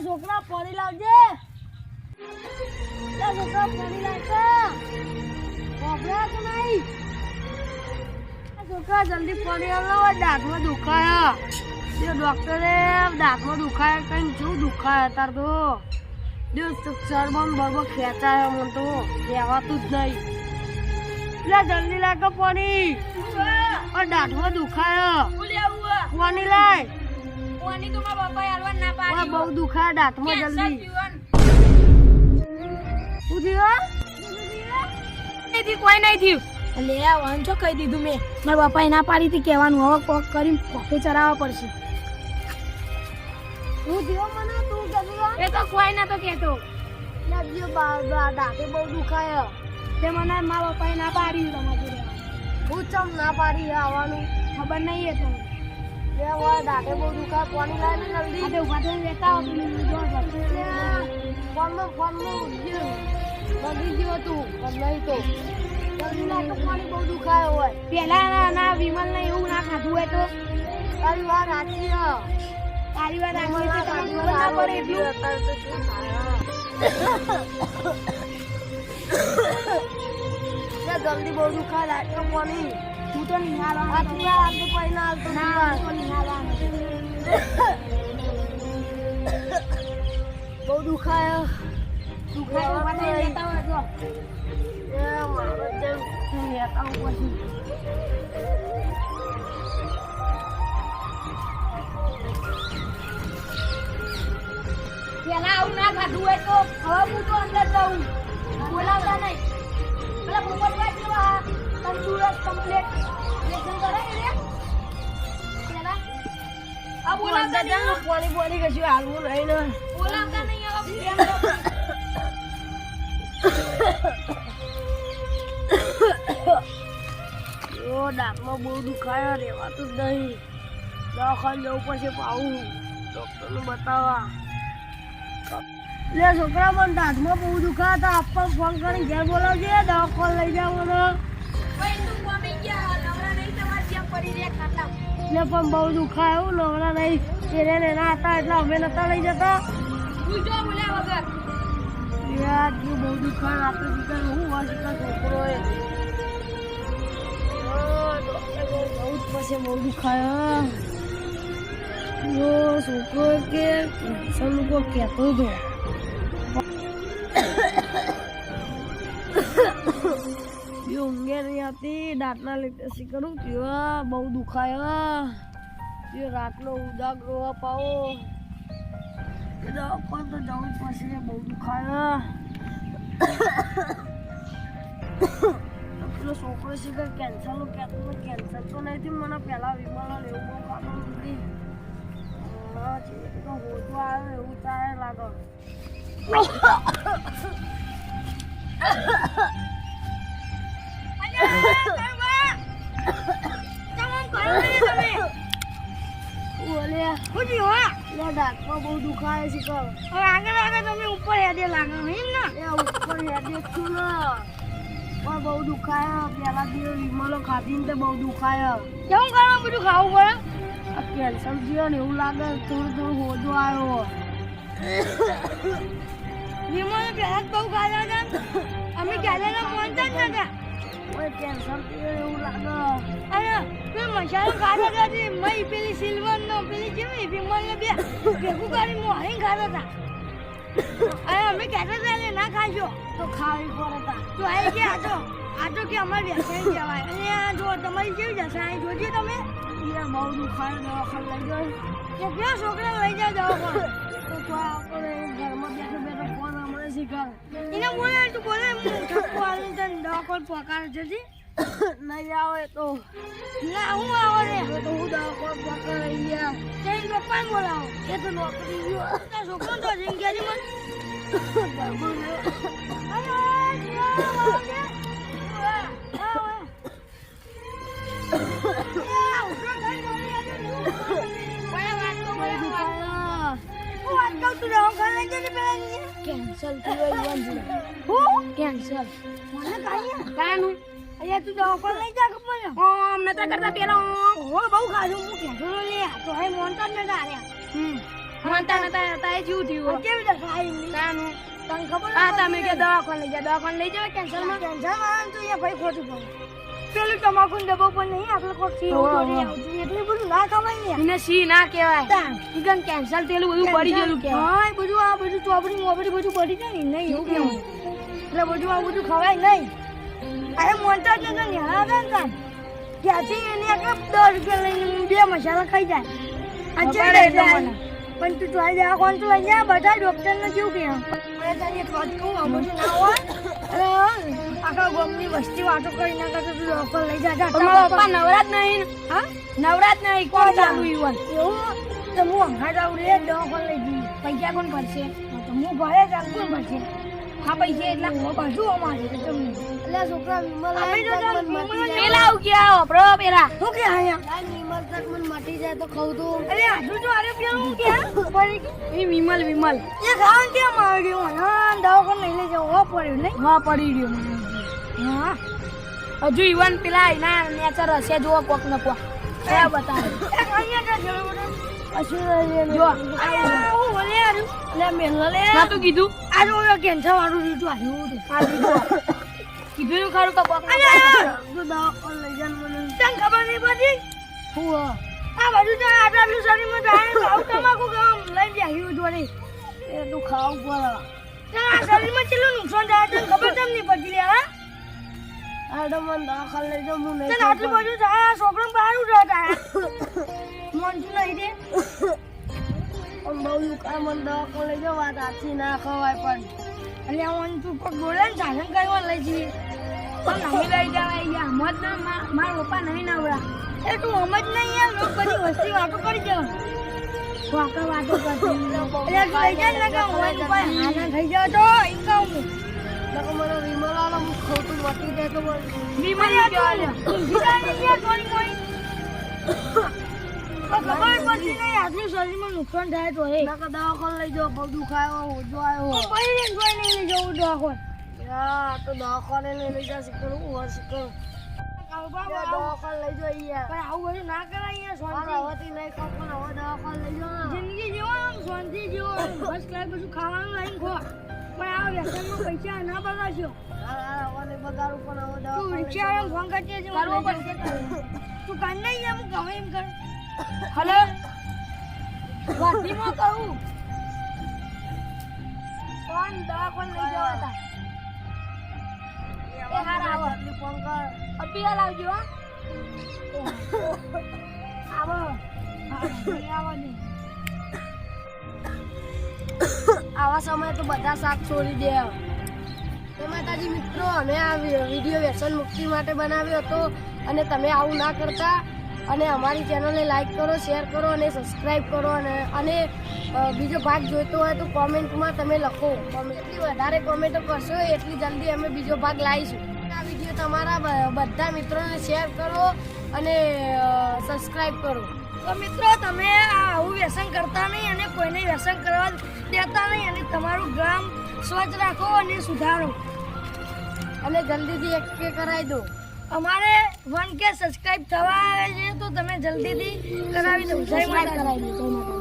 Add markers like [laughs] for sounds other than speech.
લે છોકરા પાણી લાવજે. લે છોકરા પાણી લાવજે વાપરા કે નહીં? છોકરા જલ્દી પાણી આવો દાંતમાં દુખાયા. તે ડોક્ટરે દાંતમાં દુખાયા કઈ શું દુખાયા તાર તો? જો શરબમ બરબો ખેંચાય મને તો કહેવાતું જ નહીં. લા જલ્દી લાગે પાણી દાંતમાં દુખાયો. પાણી લાય. ઓય બહુ દુખાય દાંતમાં જલ્દી. શું થયું? કોઈ નહીં થયું. લે વાન છો કહી દીધું મેં. મારા બાપા ના પાડી થી કહેવાનું. હવે કોક કરીને પોકે ચરાવવા પડશે. હું થયો મને? તું જલ્દી એ તો કોઈ ના તો બા બા દાંતે બહુ દુખાય. તે મને મારા પપ્પાએ ના પાડી. તમારે હું ચમ ના પાડી? આવવાનું. ખબર નહીં એ તો. બહુ પાણી જલ્દી. આ ઊભા થઈને લેતા આવો પેલું જો ફોનમાં ફોનમાં ઉઠ્યો બગડી ગયો તું પણ નહીં તો. જલ્દી લાગે પાણી બહુ દુખાય હોય. પેલા ના- વિમલ ને એવું ના ખાધું હોય તો? તારી વાત સાચી તારી વાત ખબર ના પડે એટલું જલ્દી બહુ દુખા લાગ્યો પાણી. હું તો નિહાળવાનો આટલી વાર આજે પછી ના હાલતો. પેલા આવું ના ખાધું હોય તો હવે હું તો અંદર જઉં. બોલાવતા નહીં. પેલા પોપટભાઈ કેવા તંદુરસ્ત કમ્પ્લેટ લેસન કરે ને પેલા. આ બોલાવતા નહીં હો. પાણી પાણી કશું હાલવું નહીં ને. બોલાવતા નહીં હવે પ્રેમ ડાકમાં બહુ દુખાય, રહેવાતું જ નહીં. દવાખાને જવું પડશે પાવું ડૉક્ટરને બતાવવા. લે છોકરા પણ દાંતમાં બહુ દુખાયા હતા. આપવા ફોન કરીને ઘેર બોલાવજે, દવાખાને લઈ જાવ ને. પણ બહુ દુખાયું, એવું નવરા નહીં. એને એના હતા એટલે અમે નતા લઈ જતા. યાર જે બહુ દુખાય આપણે દીકરા હું વાર દીકરા છોકરો એ બહુ જ પછી બહુ દુખાય જો છોકરો કે કેન્સર લોકો કહેતો હતો એ ઊંઘે નહીં આવતી દાંતના લીધે શી કરું ત્યાં બહુ દુખાય જે રાતનો ઉજાગરો અપાવો દવાખાને તો જવું પડશે બહુ દુખાય પેલો છોકરો છે કે કેન્સરનું કહેતો હતો કેન્સર તો નહીં થયું મને પહેલાં વિમાન એવું બહુ ખાતું નથી હોતો આવે એવું ચાલે લાગે બોલે [laughs] બહુ દુખાય છે કહો આગળ આગળ તમે ઉપર હેડે લાગે નહીં ને એ ઉપર હેડે છું. બહુ દુખાય પેલા દિવસ વિમલો ખાધીને તો બહુ દુખાય કેવું કરવા બધું ખાવું પડે આ થયો ને એવું લાગે થોડું થોડું હોજો આવ્યો વિમલ પહેલા બહુ ખાધા હતા અમે ક્યારે પહોંચતા જ નતા. ઓય પેલો મસાલો ખાતા હતા મય પેલી સિલ્વર નો, પેલી જેવી વિમલ ને બે હતા અને અમે કહેતા હતા એટલે ના ખાજો તો ખાવી પડે તા. તો આ કે આ તો આ તો કે અમારે જવાય. અને આ જો તમારી કેવી જશે? અહીં જોજો તમે. એ બહુ દવાખાને કયો છોકરા લઈ જાય દવા તો તો આપણે ઘરમાં બેઠો એને બોલે તું બોલે ઠપકો તને? નહીં આવે તો. ના હું આવે રે. તો હું દવા પકડાઈ ગયા જઈને પપ્પાને બોલાવો. એ તો નોકરી ગયો. છોકરો તો ગયો. [laughs] હું? કેન્સર મને કાંઈ કાનું? અહીંયા તું દવાખાને લઈ જા ખબર ઓમ નતા કરતા પેલા. ઓમ. બહુ ખાધું હું કહેતો લે. તો હવે મોનતા નતા હાર્યા. હમ. માનતા નતા હતા એ જેવું થયું? કેવી રીતે થાય એમની? તાનું તને ખબર હા તમે કે દવાખાને લઈ જાઓ. દવાખાને લઈ જાઓ કેન્સરમાં? કેન્સર વાળાને તો અહીંયા ભાઈ ખોટું પડે પેલું તમાકુ ડબ્બો પણ નહીં આપણે કોઈ સી એટલું બધું ના ખવાય ને. એને સી ના કહેવાય. ઈગન કેન્સલ થયેલું બધું પડી ગયેલું કહેવાય. હા બધું આ બધું ચોપડી મોપડી બધું પડી જાય ને નહીં એવું કેવું? એટલે બધું આ બધું ખવાય નહીં. અરે મોટા જ ન્યારા હતા ને. ત્યાંથી એને આખા દસ રૂપિયા લઈને બે મસાલા ખાઈ જાય. આ ખબર જાય. પણ તું જોઈ દે કોણ તું અહીંયા બધા ડોક્ટર ને કેવું કે મેં તને એક વાત કહું આ બધું ના હોય. અરે આખા ગામની વસ્તી વાતો કરી ના કરતો તું ડોક્ટર લઈ જા. પણ પપ્પા નવરાત નહીં હા? નવરાત નહીં કોણ ચાલુ ઈવન? એવું? તો હું અંગા જાઉં રે દવાખાને લઈ જઈ પૈસા કોણ ભરશે? તો હું ભરે જ કોણ પછી હા પૈસા એટલા બાજુ અમારે એટલે છોકરા વિમલ પેલા આવું ગયા ઓપરો પેલા. શું કે આયા વિમલ તક મને મટી જાય તો ખાઉં તો. અરે આજુ તો અરે પેલું કે? એ વિમલ વિમલ. એ હા દવાખાને લઈ લઈ જાવ પડ્યું નહીં? હા પડી ગયો. હા. હજુ ઈવન પેલા એના નેચર હશે જો કોક ને કોક. કયા બતાવે? [laughs] અહીંયા કીધું ખરું ખબર નહીં પડી હું આ બધું તો આટલું શરીરમાં જાય ને તમાકુ કે લઈ જાય એવું જોડે એ તું ખાવું પડે આ શરીરમાં કેટલું નુકસાન થાય તને તો મને દવાખાને લઈ જાઉં હું નહીં આટલું બધું થાય છોકરો બહાર ઉઠો થાય મોનતું નહીં દે પણ બહુ દુકાન મને દવાખાને લઈ જાઉં વાત આથી ના ખવાય પણ. એટલે હું તું પગ બોલે ને સાધન કરવા લઈ જઈએ. પણ નહીં લઈ જવાય યાર મત ના મારા પપ્પા નહીં નવરા. એ તું સમજ નહીં યાર લોકો બધી વસ્તી વાતો કરી જાવ વાતો વાતો કરતી. [laughs] એટલે લઈ જાય ને કે હું હાના થઈ જાવ તો ઈ નકર મને હું ખોટું વટી જાય તો વિમલ ને કહેવા લ્યો. વિમલાને ક્યાં કોઈ ખબર પડતી નહીં આટલું શરીરમાં નુકસાન થાય તો એ દવાખાને લઈ જાઓ બહુ દુખાયો ઓજો આવ્યો કોઈ નહીં કોઈ નહીં લઈ જવું દવાખાને. યા તો દવાખાને લઈ લઈ જા શીખર હું હોર દવાખાને લઈ જાઓ યાર પણ આવું બધું ના કરાય યાર શાંતિ. હવેથી નહીં ખાવ પણ હવે દવાખાને લઈ જાઓ. જિંદગી જીવો શાંતિ જીવો બસ ક્લાસ બધું ખાવાનું લઈને ખો. પણ આ વ્યસનમાં પૈસા ના બગાડશો બગાડું પણ હવે તું રિક્ષા ફોન હશે કરવો પડશે. તું કાન નહીં ગમે એમ કર. હલો? કહું કોણ દવાખાને લઈ જવા હતા. એ હારા આવો. ફોન કર. અભી લાવજો હા. આવો. આવો નહીં [coughs] આવા સમયે તો બધા શાક છોડી દે. તો માતાજી, મિત્રો, અમે આ વીડિયો વ્યસન મુક્તિ માટે બનાવ્યો હતો અને તમે આવું ના કરતા. અને અમારી ચેનલને લાઈક કરો, શેર કરો અને સબસ્ક્રાઈબ કરો અને અને બીજો ભાગ જોઈતો હોય તો કોમેન્ટમાં તમે લખો. જેટલી વધારે કોમેન્ટો કરશો એટલી જલ્દી અમે બીજો ભાગ લાવીશું. આ વીડિયો તમારા બધા મિત્રોને શેર કરો અને સબસ્ક્રાઈબ કરો. તો મિત્રો તમે આ આવું વ્યસન કરતા નહીં અને કોઈને વ્યસન કરવા દેતા નહીં અને તમારું ગામ સ્વચ્છ રાખો અને સુધારો. અને જલ્દીથી એક કરાવી દો. અમારે વન કે સબસ્ક્રાઇબ થવા આવે છે તો તમે જલ્દીથી કરાવી દો જય માતાજી.